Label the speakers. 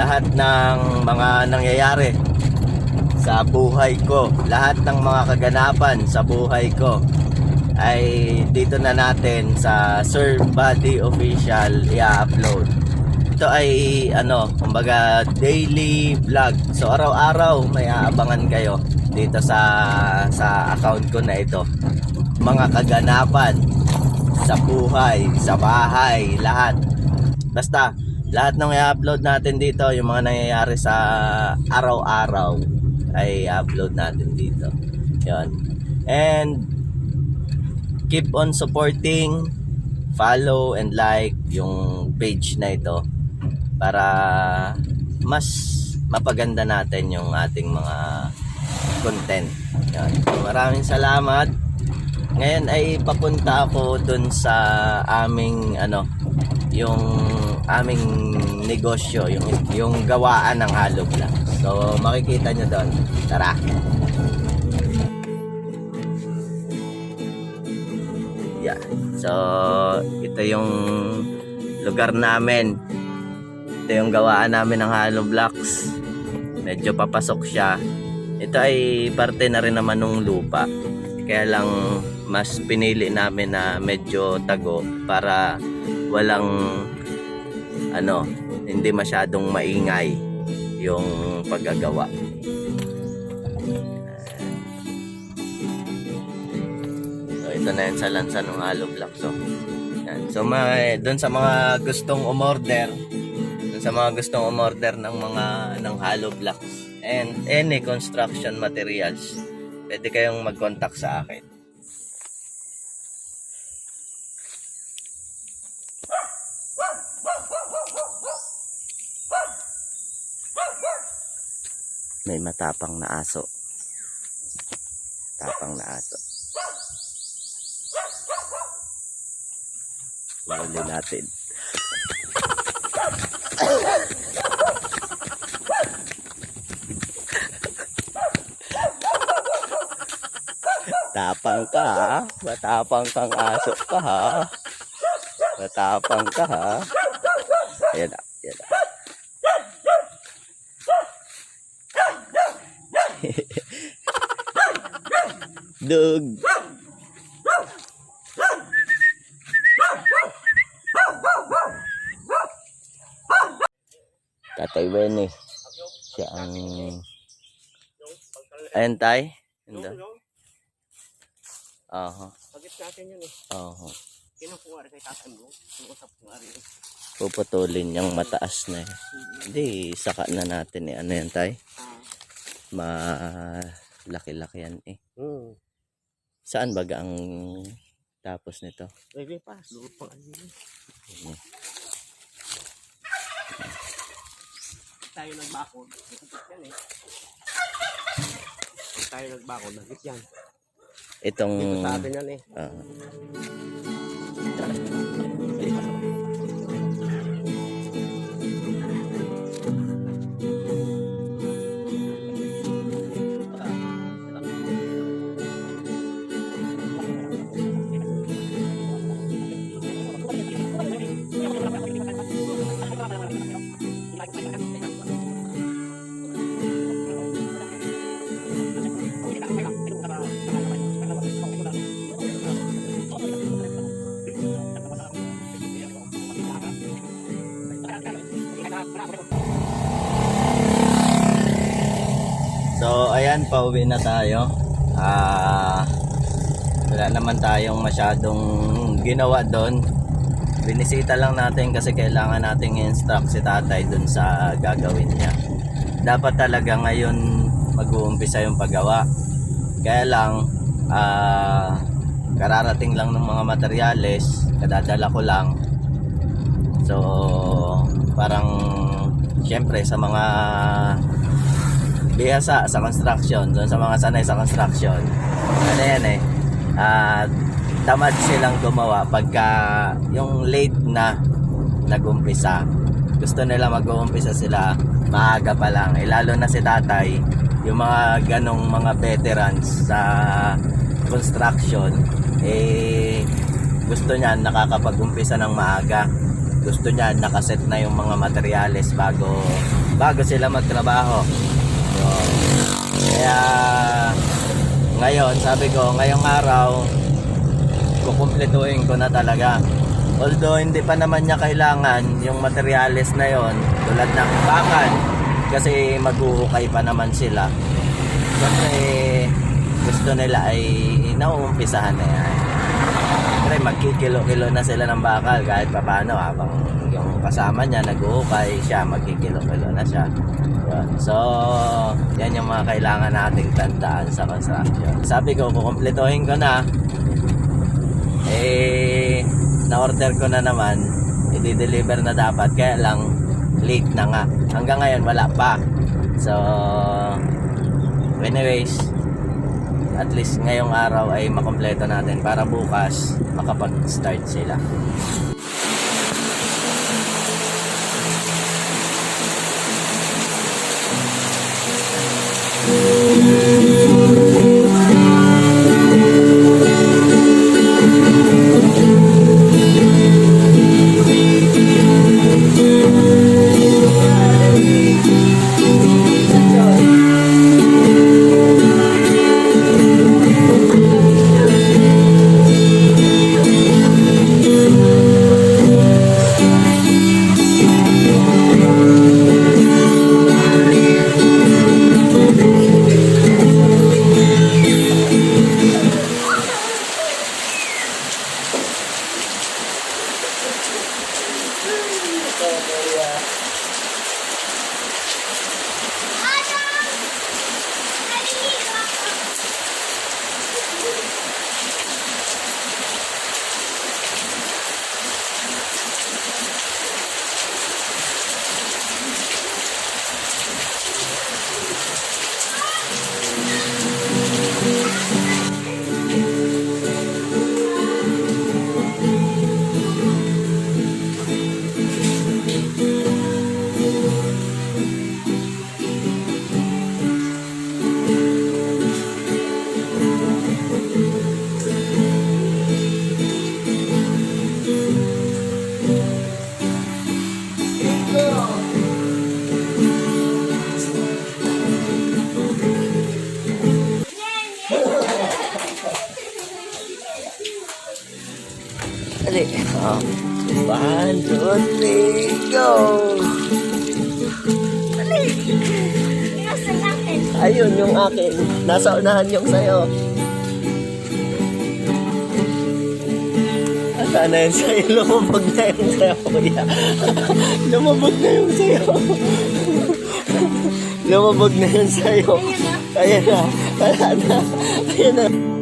Speaker 1: lahat ng mga nangyayari sa buhay ko, lahat ng mga kaganapan sa buhay ko ay dito na natin sa Sir Buddy Official i-upload. Ito ay ano, kumbaga daily vlog. So araw-araw may aabangan kayo dito sa sa account ko na ito. Mga kaganapan sa buhay, sa bahay, lahat. Basta lahat ng i-upload natin dito, yung mga nangyayari sa araw-araw ay upload natin dito. Yon. And keep on supporting, follow and like yung page na ito para mas mapaganda natin yung ating mga content. Yan. Maraming salamat. Ngayon ay papunta ako dun sa aming ano yung aming negosyo, yung yung gawaan ng Halo Vlog. So makikita nyo doon. Tara. Yeah. So, ito yung lugar namin. Ito yung gawaan namin ng hollow blocks. Medyo papasok siya. Ito ay parte na rin naman ng lupa. Kaya lang mas pinili namin na medyo tago para walang ano, hindi masyadong maingay yung paggagawa. So ito na yan sa lansa ng hollow block. So, yan. so may, doon sa mga gustong umorder, doon sa mga gustong umorder ng mga ng hollow blocks and any construction materials, pwede kayong mag-contact sa akin. May matapang na aso. Tapang na aso. Huli natin. Tapang ka ha. Matapang kang aso ka ha. Matapang ka ha. Ayan na. Ayan. Dug. Tatay Benny. Siya ang... Ayan tay. Hindi. Aha.
Speaker 2: Pagit natin yun eh.
Speaker 1: Aha.
Speaker 2: Kinukuha rin kay tatay mo. Kinuusap ko rin.
Speaker 1: Puputulin yung mataas na. Hindi, saka na natin eh. Ano yan tay?
Speaker 2: Ah.
Speaker 1: Malaki-laki yan eh.
Speaker 2: Hmm.
Speaker 1: Saan baga ang tapos nito?
Speaker 2: Pwede pa. Ano yun. Tayo nagbakod. Nagkit yan eh. Tayo nagbakod, nagkit yan.
Speaker 1: Itong...
Speaker 2: Dito sa atin yan eh.
Speaker 1: ah, ayan, pauwi na tayo. Ah, wala naman tayong masyadong ginawa doon. Binisita lang natin kasi kailangan nating instruct si tatay doon sa gagawin niya. Dapat talaga ngayon mag-uumpisa yung paggawa. Kaya lang, ah, kararating lang ng mga materyales, kadadala ko lang. So, parang, syempre sa mga bihasa sa construction, doon sa mga sanay sa construction. Ano yan eh, ah, tamad silang gumawa pagka yung late na nagumpisa. Gusto nila mag-uumpisa sila maaga pa lang. Eh, lalo na si tatay, yung mga ganong mga veterans sa construction, eh, gusto niya nakakapag-umpisa ng maaga. Gusto niya nakaset na yung mga materyales bago bago sila magtrabaho. So, kaya ngayon, sabi ko, ngayong araw, kukumpletuhin ko na talaga. Although hindi pa naman niya kailangan yung materials na yon tulad ng bakal kasi maghuhukay pa naman sila. Siyempre, gusto nila ay nauumpisahan na yan. Siyempre, magkikilo-kilo na sila ng bakal kahit pa paano habang yung kasama niya naghuhukay siya, magkikilo-kilo na siya. Yun. So, yan yung mga kailangan nating tandaan sa construction. Sabi ko, kukumpletuhin ko na. Eh, na-order ko na naman. I-deliver na dapat. Kaya lang, late na nga. Hanggang ngayon, wala pa. So, anyways, at least ngayong araw ay makompleto natin para bukas makapag-start sila. Música Dali. Oh. One, two, three, go!
Speaker 3: Akin.
Speaker 1: Ayun, yung akin. Nasa unahan yung sayo. Sana yun sa'yo. Lumabog na yung sayo, kuya. Lumabog na yung sayo. Lumabog na yung sayo. Ayan na. Wala na. Ayan na.